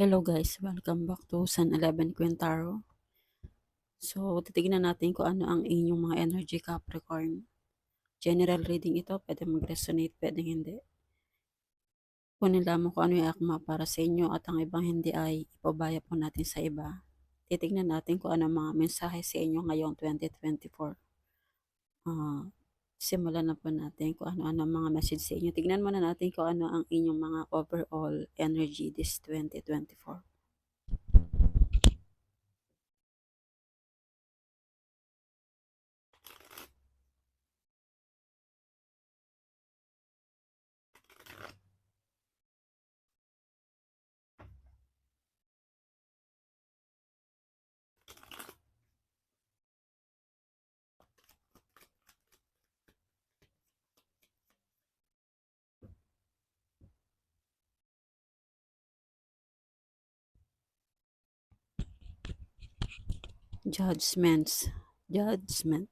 Hello guys, welcome back to Sun 11 Quintaro. So, titignan natin kung ano ang inyong mga energy Capricorn. General reading ito, pwede mag-resonate, pwede hindi. Kunin lamang kung ano yung akma para sa inyo at ang ibang hindi ay ipabaya po natin sa iba. Titignan natin kung ano mga mensahe sa inyo ngayong 2024. Uh, simulan na po natin kung ano-ano mga message sa inyo. Tignan muna natin kung ano ang inyong mga overall energy this 2024. Judgments, judgment.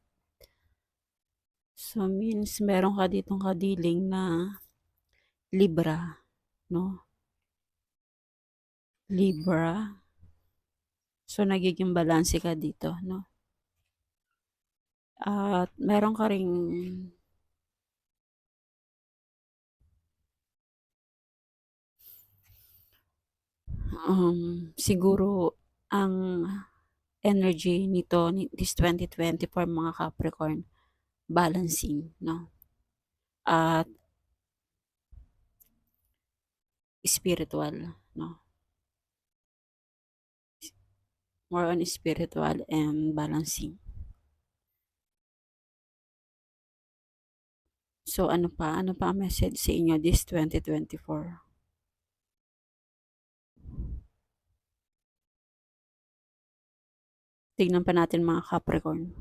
So means meron ka ditong kadiling na Libra, no? Libra. So nagiging balanse ka dito, no? At meron ka ring um, siguro ang energy nito this 2024 mga Capricorn balancing no? At spiritual no? More on spiritual and balancing. So ano pa? Ano pa ang message sa inyo this 2024 Tignan pa natin mga Capricorn.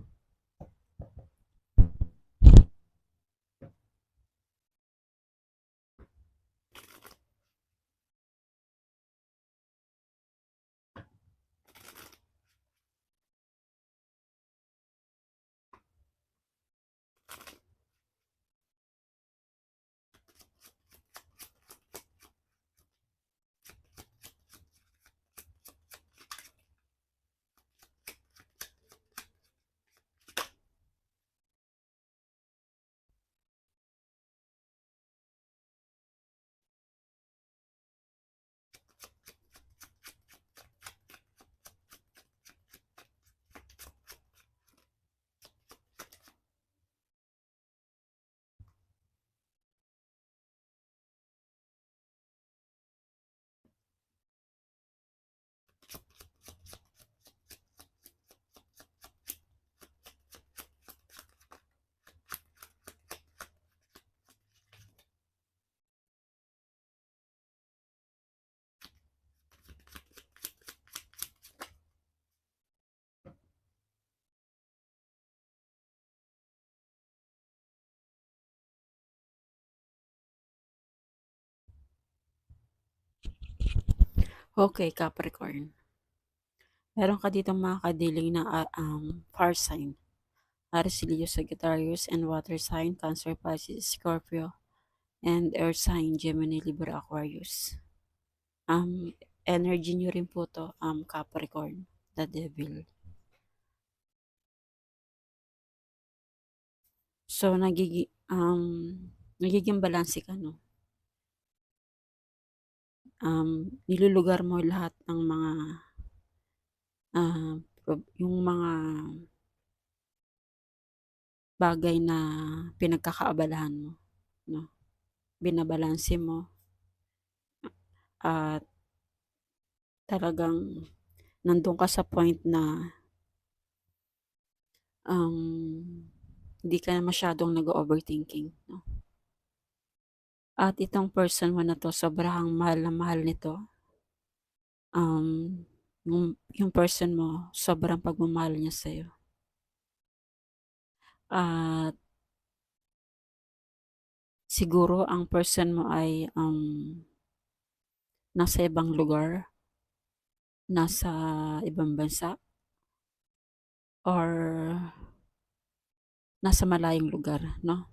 Okay, Capricorn. Meron ka dito mga kadiling na uh, um, fire sign. Aries, Leo, Sagittarius, and water sign, Cancer, Pisces, Scorpio, and air sign, Gemini, Libra, Aquarius. Um, energy nyo rin po to, um, Capricorn, the devil. So, nagigi, um, nagiging balanse ka, no? Um, nilulugar mo lahat ng mga uh, yung mga bagay na pinagkakaabalahan mo no? Binabalanse mo. At talagang nandun ka sa point na um, hindi ka na masyadong nag-overthinking no at itong person mo na to, sobrang mahal na mahal nito. Um, yung, yung person mo, sobrang pagmamahal niya sa'yo. At siguro ang person mo ay um, nasa ibang lugar, nasa ibang bansa, or nasa malayong lugar, no?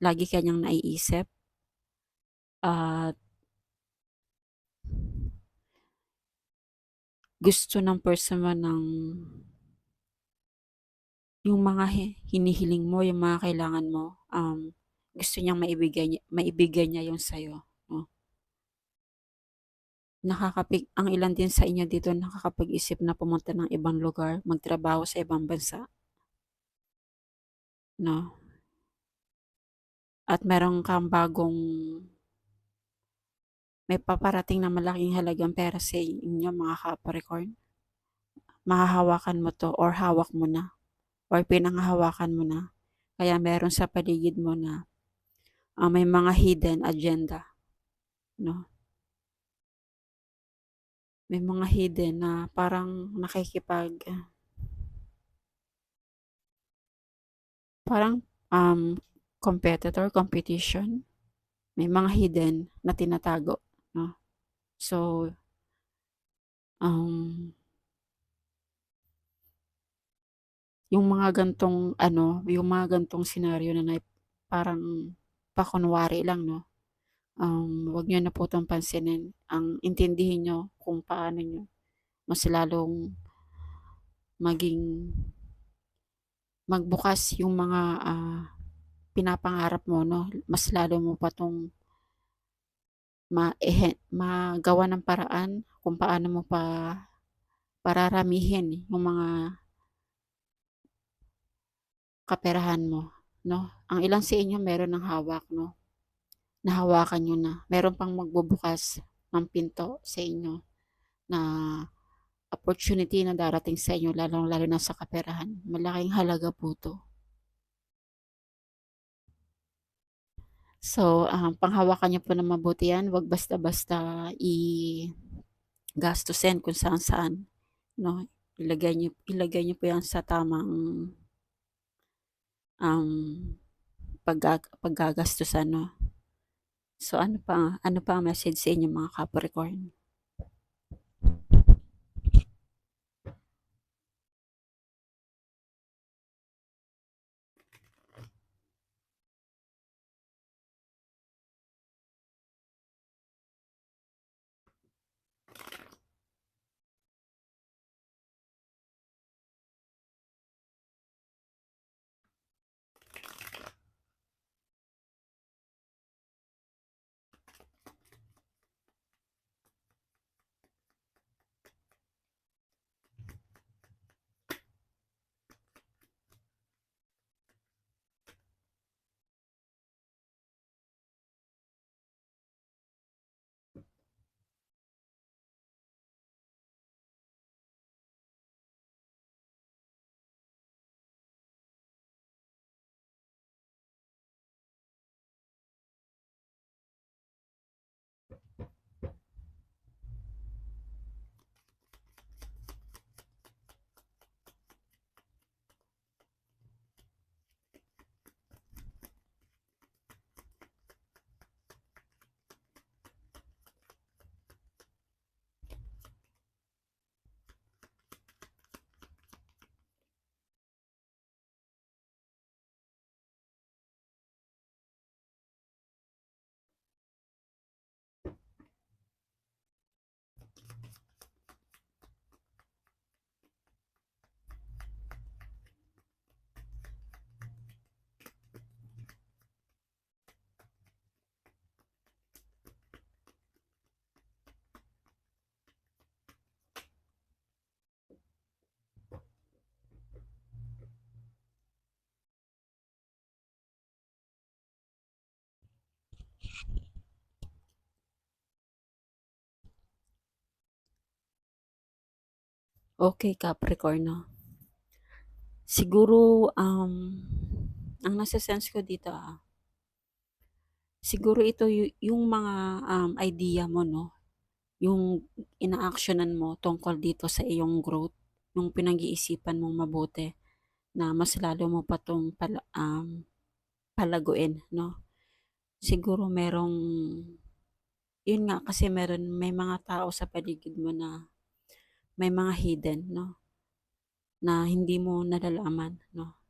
Lagi kanyang naiisip at gusto ng person mo ng yung mga hinihiling mo, yung mga kailangan mo, um, gusto niyang maibigay, maibigay niya yung sa'yo. No? Nakakapig, ang ilan din sa inyo dito nakakapag-isip na pumunta ng ibang lugar, magtrabaho sa ibang bansa. No? At meron kang bagong may paparating na malaking halagang pera sa inyo mga Capricorn. Mahahawakan mo to or hawak mo na or pinanghahawakan mo na. Kaya meron sa paligid mo na uh, may mga hidden agenda. No? May mga hidden na parang nakikipag parang um, competitor, competition. May mga hidden na tinatago. So, um, yung mga gantong ano, yung mga gantong senaryo na, na parang pakunwari lang, no? Um, wag niyo na po itong pansinin. Ang intindihin niyo kung paano niyo mas lalong maging magbukas yung mga uh, pinapangarap mo, no? Mas lalo mo pa tong ma eh, magawa ng paraan kung paano mo pa pararamihin yung mga kaperahan mo, no? Ang ilang sa inyo meron ng hawak, no? Nahawakan nyo na. Meron pang magbubukas ng pinto sa inyo na opportunity na darating sa inyo, lalong-lalo na sa kaperahan. Malaking halaga po to. So, um, panghawakan niyo po na mabuti yan. Huwag basta-basta i-gastusin kung saan-saan. No? Ilagay niyo, ilagay niyo po yan sa tamang um, pag paggagastusan, no? So, ano pa, ano pa ang message sa inyo mga Capricorn? Okay, Capricorn, no? Siguro, um, ang nasa sense ko dito, ah, siguro ito yung mga um, idea mo, no? Yung ina-actionan mo tungkol dito sa iyong growth, yung pinag-iisipan mong mabuti na mas lalo mo pa tong pala, um, palaguin, no? Siguro merong, yun nga, kasi meron, may mga tao sa paligid mo na may mga hidden, no? Na hindi mo nalalaman, no?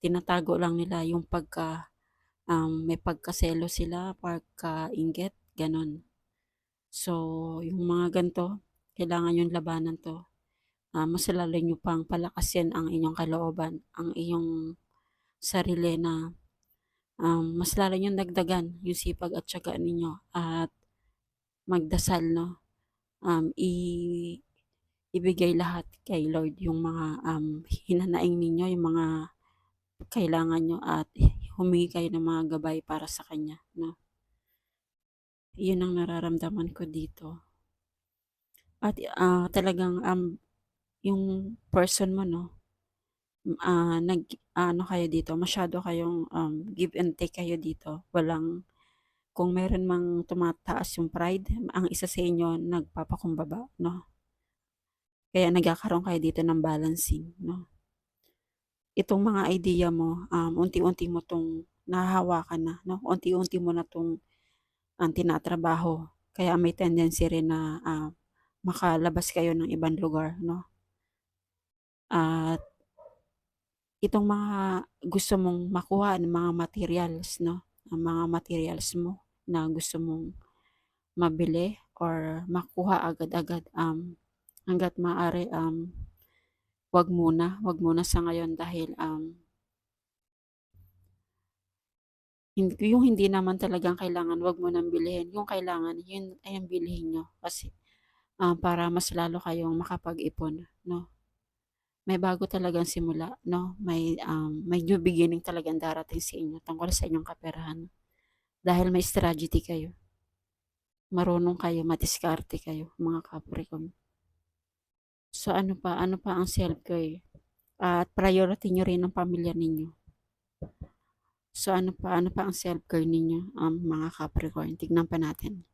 Tinatago lang nila yung pagka, um, may pagkaselo sila, pagka-inggit, ganon. So, yung mga ganto, kailangan yung labanan to. ah, mas lalo niyo pang palakasin ang inyong kalooban, ang iyong sarili na um, mas lalo niyong dagdagan yung sipag at syaga ninyo at magdasal, no? Um, i ibigay lahat kay Lord yung mga um, hinanaing ninyo, yung mga kailangan nyo at humingi kayo ng mga gabay para sa Kanya, no? Yun ang nararamdaman ko dito. At uh, talagang um, yung person mo, no, uh, nag, ano kayo dito, masyado kayong um, give and take kayo dito. Walang, kung meron mang tumataas yung pride, ang isa sa inyo nagpapakumbaba, no? Kaya nagkakaroon kayo dito ng balancing, no? Itong mga idea mo, um, unti-unti mo tong nahahawakan na, no? Unti-unti mo na tong ang tinatrabaho. Kaya may tendency rin na uh, makalabas kayo ng ibang lugar, no? At itong mga gusto mong makuha ng mga materials, no? Ang mga materials mo na gusto mong mabili or makuha agad-agad um hangga't maaari um wag muna, wag muna sa ngayon dahil um yung hindi naman talagang kailangan, wag mo nang bilhin. Yung kailangan, yun ay ang bilhin nyo. Kasi, um, para mas lalo kayong makapag-ipon, no? may bago talagang simula, no? May um, may new beginning talagang darating sa inyo tungkol sa inyong kaperahan. Dahil may strategy kayo. Marunong kayo, madiskarte kayo, mga Capricorn. So ano pa, ano pa ang self-care? At priority nyo rin ang pamilya ninyo. So ano pa, ano pa ang self-care ninyo, um, mga Capricorn? Tignan pa natin.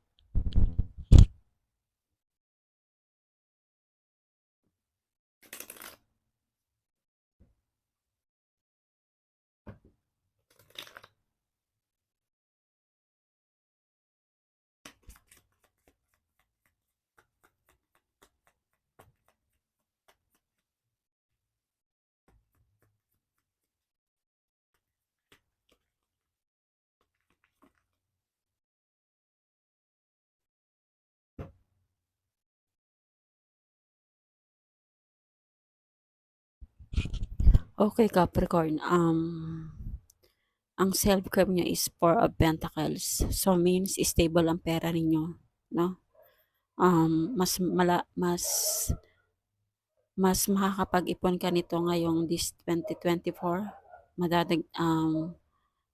Okay, Capricorn. Um, ang self-care niya is Four of Pentacles. So, means stable ang pera ninyo. No? Um, mas, mala, mas, mas makakapag-ipon ka nito ngayong this 2024. Madadag, um,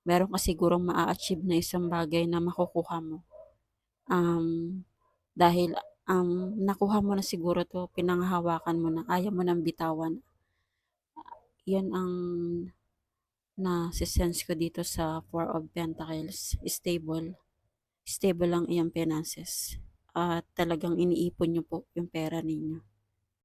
meron ka sigurong maa-achieve na isang bagay na makukuha mo. Um, dahil um, nakuha mo na siguro to, pinanghahawakan mo na, ayaw mo nang bitawan yan ang na-sense ko dito sa Four of Pentacles. Stable. Stable lang iyang finances. At talagang iniipon nyo po yung pera ninyo.